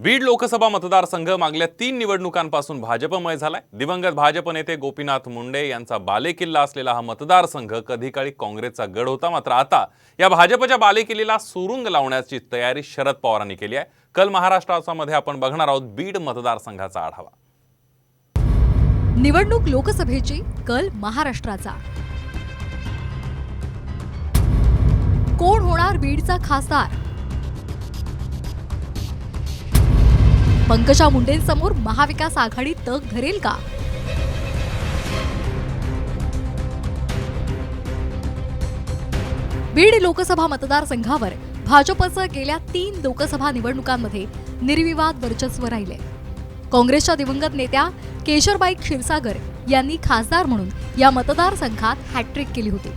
बीड लोकसभा मतदारसंघ मागल्या तीन निवडणुकांपासून भाजपमय झालाय. दिवंगत भाजप नेते गोपीनाथ मुंडे यांचा बालेकिल्ला असलेला हा मतदारसंघ कधी काळी काँग्रेसचा गड होता. मात्र आता या भाजपच्या बालेकिल्लीला सुरुंग लावण्याची तयारी शरद पवारांनी केली आहे. कल महाराष्ट्रामध्ये आपण बघणार आहोत बीड मतदारसंघाचा आढावा. निवडणूक लोकसभेची कल महाराष्ट्राचा. कोण होणार बीडचा खासदार? पंकजा मुंडेंसमोर महाविकास आघाडी तग धरेल का? बीड लोकसभा मतदारसंघावर भाजपचं गेल्या तीन लोकसभा निवडणुकांमध्ये निर्विवाद वर्चस्व राहिले. काँग्रेसच्या दिवंगत नेत्या केशरबाई क्षीरसागर यांनी खासदार म्हणून या मतदारसंघात हॅट्रिक केली होती.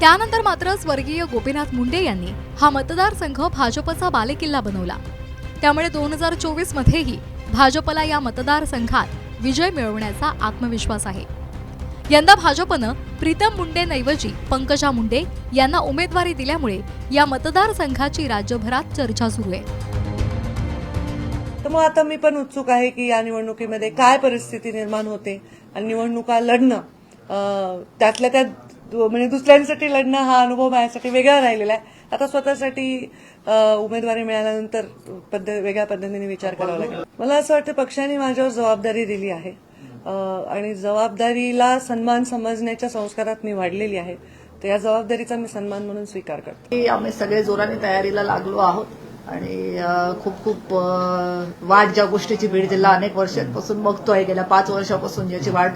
त्यानंतर मात्र स्वर्गीय गोपीनाथ मुंडे यांनी हा मतदारसंघ भाजपचा बालेकिल्ला बनवला. त्यामुळे दोन हजार चोवीस मध्येही भाजपला या मतदारसंघात विजय मिळवण्याचा आत्मविश्वास आहे. यंदा भाजपनं प्रीतम मुंडेंऐवजी पंकजा मुंडे यांना उमेदवारी दिल्यामुळे या मतदारसंघाची राज्यभरात चर्चा सुरू आहे. तर मग आता मी पण उत्सुक आहे की या निवडणुकीमध्ये काय परिस्थिती निर्माण होते आणि निवडणुका लढणं त्यातल्या त्यात म्हणजे दुसऱ्यांसाठी लढणं हा अनुभव माझ्यासाठी वेगळा राहिलेला आहे. आता स्वतःसाठी उमेदवारी मिळाल्यानंतर पद्धत वेगळ्या पद्धतीने विचार करावा लागेल. मला असं वाटतं पक्षाने माझ्यावर जबाबदारी दिली आहे. आणि जबाबदारीला सन्मान समजण्याच्या संस्कारात मी वाढलेली आहे. तर या जबाबदारीचा मी सन्मान म्हणून स्वीकार करते. आम्ही सगळे जोराने तयारीला लागलो आहोत आणि खूप खूप वाट ज्या गोष्टीची बीड जिल्हा अनेक वर्षांपासून बघतोय गेल्या पाच वर्षापासून ज्याची वाट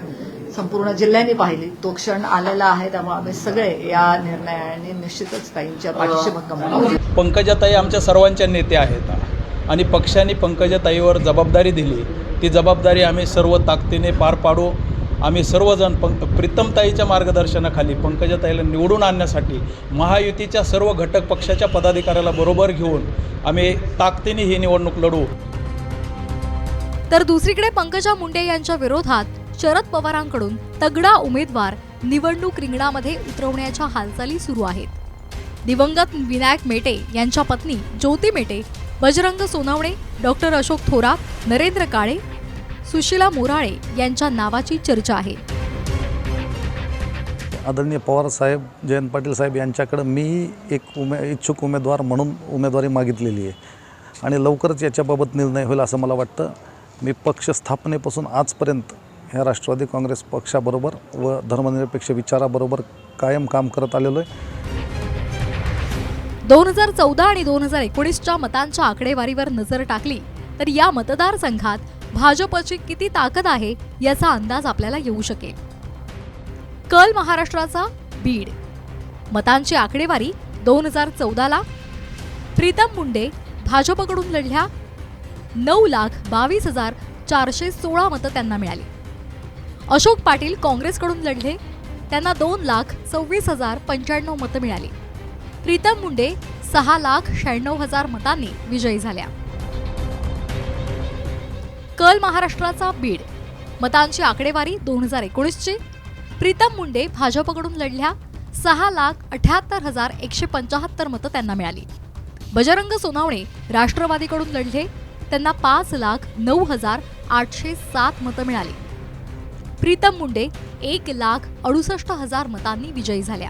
संपूर्ण जिल्ह्याने पाहिली. तो क्षण आलेला आहे त्यामुळे आम्ही सगळे या निर्णयाने निश्चितच ताईंच्या पाठीशी भक्कम आहोत. पंकजाताई आमच्या सर्वांच्या नेत्या आहेत. आणि पक्षाने पंकजाताईवर जबाबदारी दिली. ती जबाबदारी आम्ही सर्व ताकदीने पार पाडू. आम्ही सर्वजण पंक प्रीतमताईच्या मार्गदर्शनाखाली पंकजाताईला निवडून आणण्यासाठी महायुतीच्या सर्व घटक पक्षाच्या पदाधिकाऱ्याला बरोबर घेऊन आम्ही ताकदीने ही निवडणूक लढू. तर दुसरीकडे पंकजा मुंडे यांच्या विरोधात शरद पवारांकडून तगडा उमेदवार निवडणूक रिंगणामध्ये उतरवण्याच्या हालचाली सुरू आहेत. दिवंगत विनायक मेटे यांच्या पत्नी ज्योती मेटे बजरंग सोनावणे डॉक्टर अशोक थोरात नरेंद्र काळे सुशीला मोराळे यांच्या नावाची चर्चा आहे. आदरणीय पवार साहेब जयंत पाटील साहेब यांच्याकडं मी एक उमे इच्छुक उमेदवार म्हणून उमेदवारी मागितलेली आहे. आणि लवकरच याच्याबाबत निर्णय होईल असं मला वाटतं. मी पक्ष स्थापनेपासून आजपर्यंत ह्या राष्ट्रवादी काँग्रेस पक्षाबरोबर व धर्मनिरपेक्ष विचाराबरोबर कायम काम करत आलेलो आहे. दोन हजार चौदा आणि दोन हजार एकोणीसच्या मतांच्या आकडेवारीवर नजर टाकली तर या मतदारसंघात भाजपची किती ताकद आहे याचा अंदाज आपल्याला येऊ शकेल. कल महाराष्ट्राचा बीड. मतांची आकडेवारी दोन हजार चौदाला. प्रीतम मुंडे भाजपकडून लढल्या नऊ लाख बावीस हजार चारशे सोळा मतं त्यांना मिळाली. अशोक पाटील काँग्रेसकडून लढले. त्यांना दोन लाख सव्वीस हजार पंच्याण्णव मतं मिळाली. प्रीतम मुंडे सहा लाख शहाण्णव हजार मतांनी विजयी झाल्या. कल महाराष्ट्राचा बीड. मतांची आकडेवारी दोन हजार एकोणीसची. प्रीतम मुंडे भाजपकडून लढल्या. सहा लाख अठ्याहत्तर हजार एकशे पंचाहत्तर मतं त्यांना मिळाली. बजरंग सोनावणे राष्ट्रवादीकडून लढले. त्यांना पाच लाख नऊ हजार आठशे सात मतं मिळाली. प्रीतम मुंडे एक लाख अडुसष्ट हजार मतांनी विजयी झाल्या.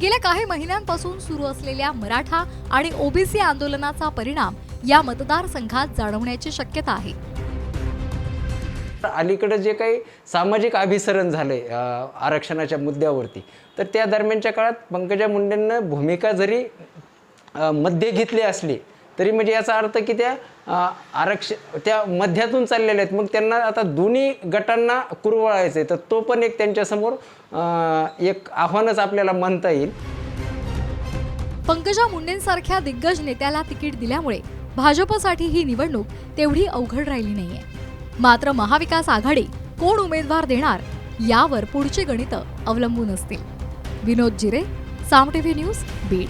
गेल्या काही महिन्यांपासून सुरू असलेल्या मराठा आणि ओबीसी आंदोलनाचा परिणाम या मतदारसंघात जाणवण्याची शक्यता आहे. अलीकडं जे काही सामाजिक अभिसरण झाले आरक्षणाच्या मुद्द्यावरती तर त्या दरम्यानच्या काळात पंकजा मुंडेंना भूमिका जरी मध्ये घेतली असली तरी म्हणजे याचा अर्थ की त्या आरक्ष त्या मध्यातून चाललेल्या आहेत. मग त्यांना आता दोन्ही गटांना कुरवाळायचं आहे तर तो पण एक त्यांच्यासमोर एक आव्हानच आपल्याला म्हणता येईल. पंकजा मुंडेंसारख्या दिग्गज नेत्याला तिकीट दिल्यामुळे भाजपसाठी ही निवडणूक तेवढी अवघड राहिली नाहीये. मात्र महाविकास आघाडी कोण उमेदवार देणार यावर पुढची गणितं अवलंबून असतील. विनोद जिरे साम टीव्ही न्यूज बीड.